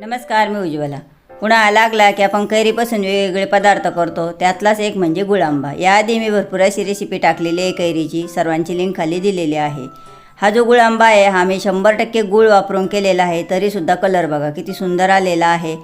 नमस्कार मी उज्ज्वला. पुन्हा लागला की आपण कैरीपासून वेगवेगळे पदार्थ करतो. त्यातलाच एक म्हणजे गुळांबा. याआधी मी भरपूर अशी रेसिपी टाकलेली आहे कैरीची. सर्वांची लिंक खाली दिलेली आहे. हा जो गुळांबा आहे हा मी शंभर टक्के गुळ वापरून केलेला आहे. तरीसुद्धा कलर बघा किती सुंदर आलेला आहे.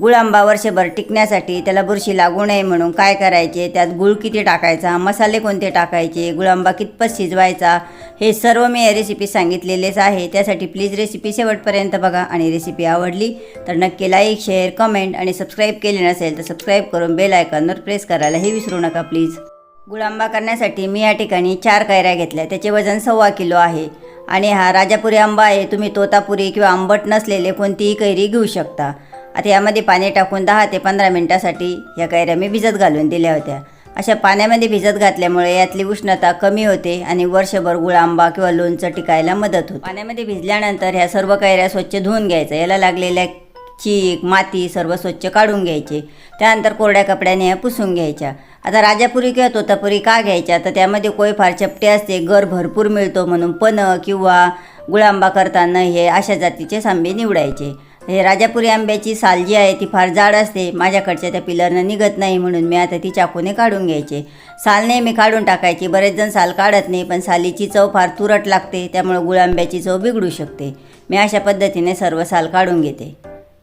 गुळांबा वर्षभर टिकण्यासाठी त्याला बुरशी लागू नये म्हणून काय करायचे? त्यात गुळ किती टाकायचा? मसाले कोणते टाकायचे? गुळांबा कितपत शिजवायचा? हे सर्व मी या रेसिपी सांगितलेलेच आहे. त्यासाठी प्लीज रेसिपी शेवटपर्यंत बघा आणि रेसिपी आवडली तर नक्की लाईक शेअर कमेंट आणि सबस्क्राईब केले नसेल तर सबस्क्राईब करून बेल आयकॉनवर प्रेस करायलाही विसरू नका प्लीज गुळांबा करण्यासाठी मी या ठिकाणी चार कैऱ्या घेतल्या. त्याचे वजन सव्वा किलो आहे. आणि हा राजापुरी आंबा आहे. तुम्ही तोतापुरी किंवा आंबट नसलेले कोणतीही कैरी घेऊ शकता. आता यामध्ये पाणी टाकून दहा ते पंधरा मिनटासाठी या कैऱ्या मी भिजत घालून दिल्या होत्या. अशा पाण्यामध्ये भिजत घातल्यामुळे यातली उष्णता कमी होते आणि वर्षभर गुळ आंबा किंवा लोणचं टिकायला मदत होते. पाण्यामध्ये भिजल्यानंतर ह्या सर्व कैऱ्या स्वच्छ धुवून घ्यायचं. याला लागलेल्या चीक माती सर्व स्वच्छ काढून घ्यायचे. त्यानंतर कोरड्या कपड्याने ह्या पुसून घ्यायच्या. आता राजापुरी किंवा तोतापुरी का घ्यायच्या? तर त्यामध्ये कोय फार चपटे असते गर भरपूर मिळतो म्हणून पण किंवा गुळांबा करताना हे अशा जातीचे सांबे निवडायचे. हे राजापुरी आंब्याची साल जी आहे ती फार जाड असते. माझ्याकडच्या त्या पिलरनं निघत नाही म्हणून मी आता ती चाकूने काढून घ्यायचे. साल नेहमी काढून टाकायची. बरेच जण साल काढत नाही पण सालीची चव फार तुरट लागते त्यामुळे गुळांब्याची चव बिघडू शकते. मी अशा पद्धतीने सर्व साल काढून घेते.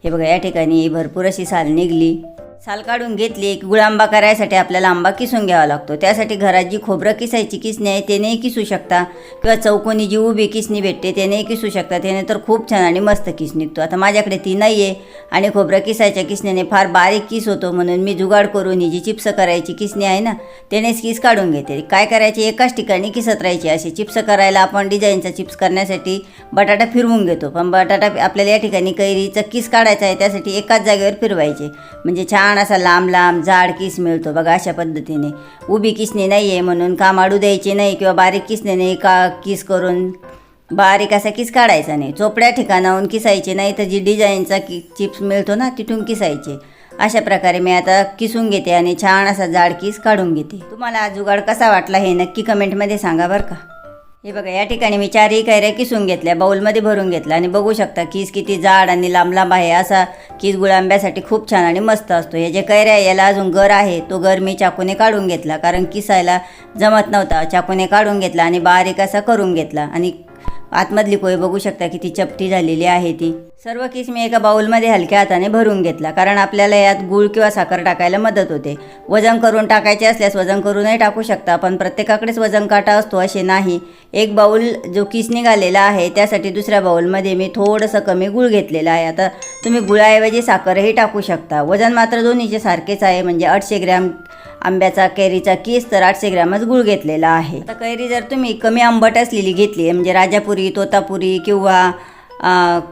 हे बघा या ठिकाणी भरपूर अशी साल निघली. साल काढून घेतली की गुळांबा करायसाठी आपल्याला आंबा किसून घ्यावा लागतो. त्यासाठी घरात जी खोबरं किसायची किसणी आहे त्यानेही किसू शकता. किंवा चौकोनी जी उभी किसणी भेटते त्यानेही किसू शकता. त्याने तर खूप छान आणि मस्त किस निघतो. आता माझ्याकडे ती नाही आहे आणि खोबरं किसायच्या किसण्याने फार बारीक किस होतो म्हणून मी जुगाड करून ही जी चिप्स करायची किसणी आहे ना त्यानेच किस काढून घेते. काय करायचे? एकाच ठिकाणी किसत राहायची. असे चिप्स करायला आपण डिझाईनचा चिप्स करण्यासाठी बटाटा फिरवून घेतो. पण बटाटा आपल्याला या ठिकाणी कैरीचा किस काढायचा आहे त्यासाठी एकाच जागेवर फिरवायचे. म्हणजे छान छान असा लांब लांब जाड किस मिळतो बघा अशा पद्धतीने. उभी किसणी नाही आहे म्हणून काम द्यायची नाही किंवा बारीक किसण्याने का किस करून बारीक असा किस काढायचा नाही. चोपड्या ठिकाणाहून किसायचे नाही तर जी डिझाईनचा कि चिप्स मिळतो ना तिथून किसायचे. अशा प्रकारे मी आता किसून घेते आणि छान असा जाड किस काढून घेते. तुम्हाला जुगाड कसा वाटला हे नक्की कमेंटमध्ये सांगा बरं का. हे बघा या ठिकाणी मी चारही कैऱ्या किसून घेतल्या बाऊलमध्ये भरून घेतला आणि बघू शकता कीस किती जाड आणि लांब लांब आहे. असा कीस गुळांब्यासाठी खूप छान आणि मस्त असतो. हे जे कैऱ्या आहे याला अजून गर आहे तो गर मी चाकूने काढून घेतला कारण किसायला जमत नव्हता. चाकूने काढून घेतला आणि बारीक असा करून घेतला आणि आतमधली कोय बघू शकता किती चपटी झालेली आहे ती. सर्व किस मी एका बाऊलमध्ये हलक्या हाताने भरून घेतला कारण आपल्याला यात गूळ किंवा साखर टाकायला मदत होते. वजन करून टाकायचे असल्यास वजन करूनही टाकू शकता पण प्रत्येकाकडेच वजन काटा असतो असे नाही. एक बाऊल जो किस निघालेला आहे त्यासाठी दुसऱ्या बाऊलमध्ये मी थोडंसं कमी गूळ घेतलेला आहे. आता तुम्ही गुळाऐवजी साखरही टाकू शकता. वजन मात्र दोन्हीचे सारखेच आहे म्हणजे आठशे ग्रॅम आंब्याचा कैरीचा किस तर आठशे ग्रॅमच गुळ घेतलेला आहे. आता कैरी जर तुम्ही कमी आंबट असलेली घेतली म्हणजे राजापूर तोतापुरी किंवा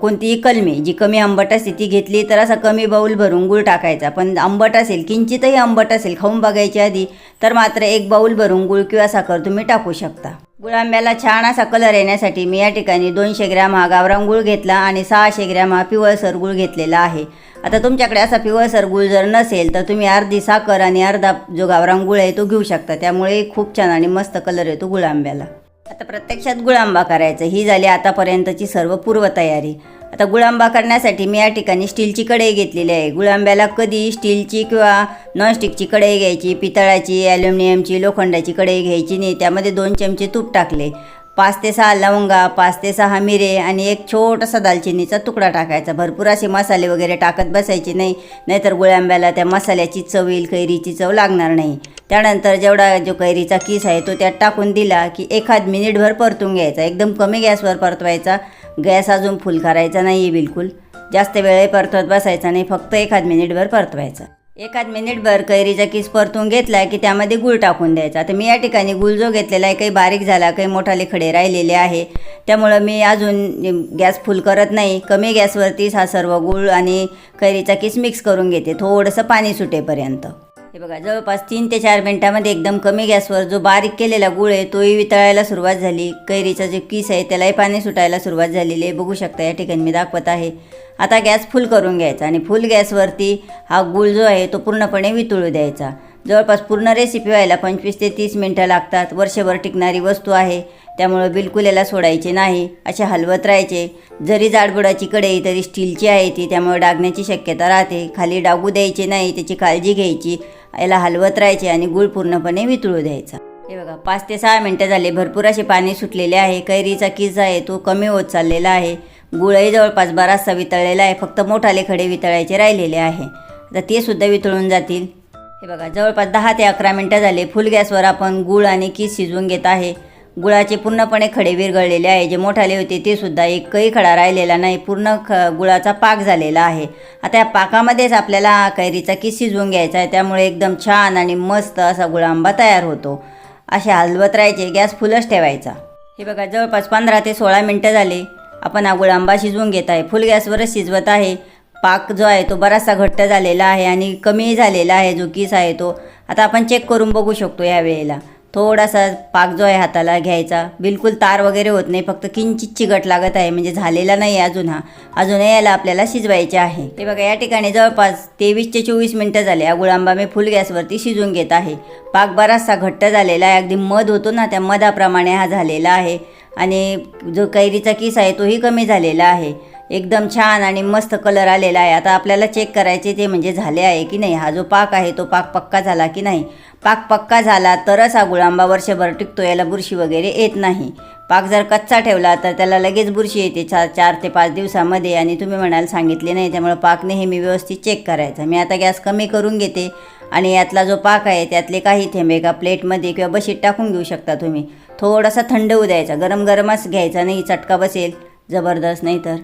कोणतीही कलमी जी कमी आंबट असते ती घेतली तर असा कमी बाऊल भरून गुळ टाकायचा. पण आंबट असेल किंचितही आंबट असेल खाऊन बघायच्या आधी तर मात्र एक बाऊल भरून गुळ किंवा साखर तुम्ही टाकू शकता. गुळ आंब्याला छान असा कलर येण्यासाठी मी या ठिकाणी दोनशे ग्रॅम हा गावरान गुळ घेतला आणि सहाशे ग्रॅम हा पिवळसर गुळ घेतलेला आहे. आता तुमच्याकडे असा पिवळसर गुळ जर नसेल तर तुम्ही अर्धी साखर आणि अर्धा जो गावरान गुळ आहे तो घेऊ शकता. त्यामुळे खूप छान आणि मस्त कलर येतो गुळ आंब्याला. आता प्रत्यक्षात गुळांबा करायचं. ही झाली आतापर्यंतची सर्व पूर्वतयारी. आता गुळांबा करण्यासाठी मी या ठिकाणी स्टीलची कढई घेतलेली आहे. गुळांब्याला कधी स्टीलची किंवा नॉनस्टिकची कढई घ्यायची पितळाची ॲल्युमिनियमची लोखंडाची कढई घ्यायची नाही त्यामध्ये दोन चमचे तूप टाकले. पाच ते सहा लवंगा पाच ते सहा मिरे आणि एक छोटासा दालचिनीचा तुकडा टाकायचा. भरपूर असे मसाले वगैरे टाकत बसायचे नाही नाहीतर गुळांब्याला त्या मसाल्याची चव येईल कैरीची चव लागणार नाही. त्यानंतर जेवढा जो कैरीचा किस आहे तो त्यात टाकून दिला की एखाद मिनिटभर परतून घ्यायचा. एकदम कमी गॅसवर परतवायचा. गॅस अजून फुल करायचा नाही आहे बिलकुल. जास्त वेळ परतवत बसायचा नाही फक्त एखाद मिनिटभर परतवायचा. एखाद मिनिटभर कैरीचा किस परतून घेतला की त्यामध्ये गूळ टाकून द्यायचा. आता मी या ठिकाणी गूळ जो घेतलेला आहे काही बारीक झाला काही मोठाले खडे राहिलेले आहे. त्यामुळं मी अजून गॅस फुल करत नाही. कमी गॅसवरतीच हा सर्व गूळ आणि कैरीचा किस मिक्स करून घेते. थोडंसं पाणी सुटेपर्यंत. हे बघा जवळपास तीन ते चार मिनटामध्ये एकदम कमी गॅसवर जो बारीक केलेला गुळ आहे तोही वितळायला सुरुवात झाली. कैरीचा जो किस आहे त्यालाही पाणी सुटायला सुरुवात झालेली आहे. बघू शकता या ठिकाणी मी दाखवत आहे. आता गॅस फुल करून घ्यायचा आणि फुल गॅसवरती हा गुळ जो आहे तो पूर्णपणे वितळू द्यायचा. जवळपास पूर्ण रेसिपी व्हायला पंचवीस ते तीस मिनटं लागतात. वर्षभर टिकणारी वस्तू आहे. त्यामुळं बिलकुल याला सोडायचे नाही. असे हलवत राहायचे. जरी जाडबुडाची कढई तरी स्टीलची आहे ती त्यामुळे डागण्याची शक्यता राहते. खाली डागू द्यायचे नाही त्याची काळजी घ्यायची. याला हलवत राहायचे आणि गूळ पूर्णपणे वितळू द्यायचा. हे बघा पाच ते सहा मिनटं झाले. भरपूर असे पाणी सुटलेले आहे. कैरीचा किस आहे तो कमी होत चाललेला आहे. गुळही जवळपास बराचसा वितळलेला आहे. फक्त मोठाले खडे वितळायचे राहिलेले आहे. आता ते सुद्धा वितळून जातील. हे बघा जवळपास दहा ते अकरा मिनटं झाले. फुल गॅसवर आपण गुळ आणि किस शिजवून घेत आहे. गुळाचे पूर्णपणे खडे विरघळलेले आहे. जे मोठाले होते ते सुद्धा एकही खडा राहिलेला नाही. पूर्ण ख गुळाचा पाक झालेला आहे. आता या पाकामध्येच आपल्याला कैरीचा की शिजवून घ्यायचा आहे. त्यामुळे एकदम छान आणि मस्त असा गुळांबा तयार होतो. असे हलवत राहायचे गॅस फुलच ठेवायचा. हे बघा जवळपास पंधरा ते सोळा मिनटं झाले. आपण हा गुळांबा शिजवून घेत आहे. फुल गॅसवरच शिजवत आहे. पाक जो आहे तो बराचसा घट्ट झालेला आहे आणि कमी झालेला आहे जो किस आहे तो. आता आपण चेक करून बघू शकतो या वेळेला. थोडासा पाक जो आहे हाताला घ्यायचा. बिलकुल तार वगैरे होत नाही फक्त किंचित चिकट लागत आहे म्हणजे झालेला नाही आहे अजून हा. अजूनही याला आपल्याला शिजवायचे आहे. ते बघा या ठिकाणी जवळपास तेवीस ते चोवीस मिनटं झाले. हा गुळांबा मी फुल गॅसवरती शिजून घेत आहे. पाक बराचसा घट्ट झालेला आहे. अगदी मध होतो ना त्या मधाप्रमाणे हा झालेला आहे. आणि जो कैरीचा किस आहे तोही कमी झालेला आहे. एकदम छान आणि मस्त कलर आलेला आहे. आता आपल्याला चेक करायचे ते म्हणजे झाले आहे की नाही? हा जो पाक आहे तो पाक पक्का झाला की नाही? पाक पक्का झाला तरच हा गुळांबा वर्षभर टिकतो याला बुरशी वगैरे येत नाही. पाक जर कच्चा ठेवला तर त्याला लगेच बुरशी येते चार चार ते पाच दिवसामध्ये आणि तुम्ही म्हणाल सांगितले नाही त्यामुळे पाक नेहमी व्यवस्थित चेक करायचा. मी आता गॅस कमी करून घेते आणि यातला जो पाक आहे त्यातले काही थेंबे एका प्लेटमध्ये किंवा बशीत टाकून घेऊ शकता तुम्ही. थोडासा थंड होऊ द्यायचा. गरम गरमच घ्यायचा नाही चटका बसेल. जबरदस्त नाही तर.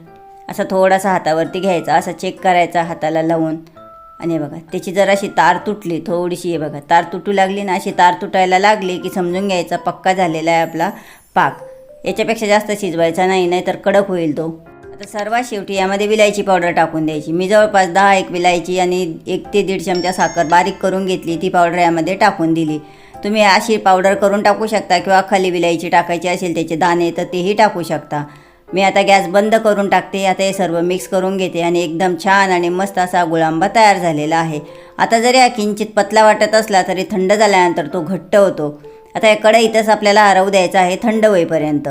असा थोडासा हातावरती घ्यायचा असा चेक करायचा हाताला लावून. आणि हे बघा त्याची जराशी तार तुटली थोडीशी हे बघा तार तुटू लागली ना अशी तार तुटायला लागली की समजून घ्यायचा पक्का झालेला आहे आपला पाक. याच्यापेक्षा जास्त शिजवायचा नाही नाही तर कडक होईल तो. आता सर्वात शेवटी यामध्ये विलायची पावडर टाकून द्यायची. मी जवळपास दहा एक विलायची आणि एक ते दीड चमचा साखर बारीक करून घेतली ती पावडर यामध्ये टाकून दिली. तुम्ही अशी पावडर करून टाकू शकता किंवा खाली विलायची टाकायची असेल त्याचे दाणे तर तेही टाकू शकता. मी आता गॅस बंद करून टाकते आता हे सर्व मिक्स करून घेते आणि एकदम छान आणि मस्त असा गुळांबा तयार झालेला आहे. आता जरी हा किंचित पतला वाटत असला तरी थंड झाल्यानंतर तो घट्ट होतो. आता या कढईतच आपल्याला हरवू द्यायचा आहे थंड होईपर्यंत.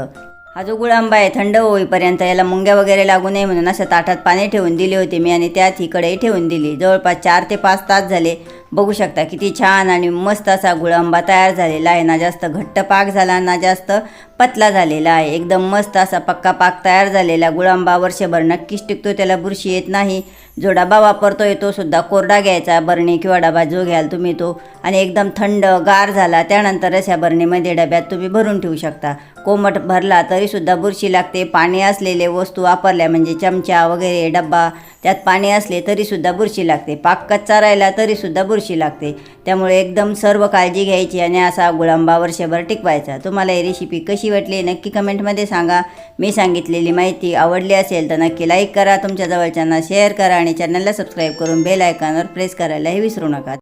हा जो गुळांबा आहे थंड होईपर्यंत याला मुंग्या वगैरे लागू नये म्हणून असं ताटात पाणी ठेवून दिले होते मी आणि त्यात ही कढई ठेवून दिली. जवळपास चार ते पाच तास झाले बघू शकता किती छान आणि मस्त असा गुळांबा तयार झालेला आहे. ना जास्त घट्ट पाक झाला ना जास्त पतला झालेला आहे. एकदम मस्त असा पक्का पाक तयार झालेला गुळांबा वर्षभर नक्कीच टिकतो त्याला बुरशी येत नाही. जो डबा वापरतोय तो सुद्धा कोरडा घ्यायचा बरणी किंवा डबा जो घ्याल तुम्ही तो. आणि एकदम थंड गार झाला त्यानंतरच ह्या बरणीमध्ये डब्यात तुम्ही भरून ठेवू शकता. कोमट भरला तरीसुद्धा बुरशी लागते. पाणी असलेले वस्तू वापरल्या म्हणजे चमचा वगैरे डब्बा त्यात पाणी असले तरीसुद्धा बुरशी लागते. पाक कच्चा राहिला तरीसुद्धा बुरशी लागते. त्यामुळे एकदम सर्व काळजी घ्यायची आणि असा गुळांबा वर्षभर टिकवायचा. तुम्हाला ही रेसिपी कशी वाटली नक्की कमेंटमध्ये सांगा. मी सांगितलेली माहिती आवडली असेल तर नक्की लाईक करा. तुमच्या जवळच्यांना शेअर करा आणि चॅनलला सबस्क्राईब करून बेल आयकॉनवर प्रेस करायलाही विसरू नका.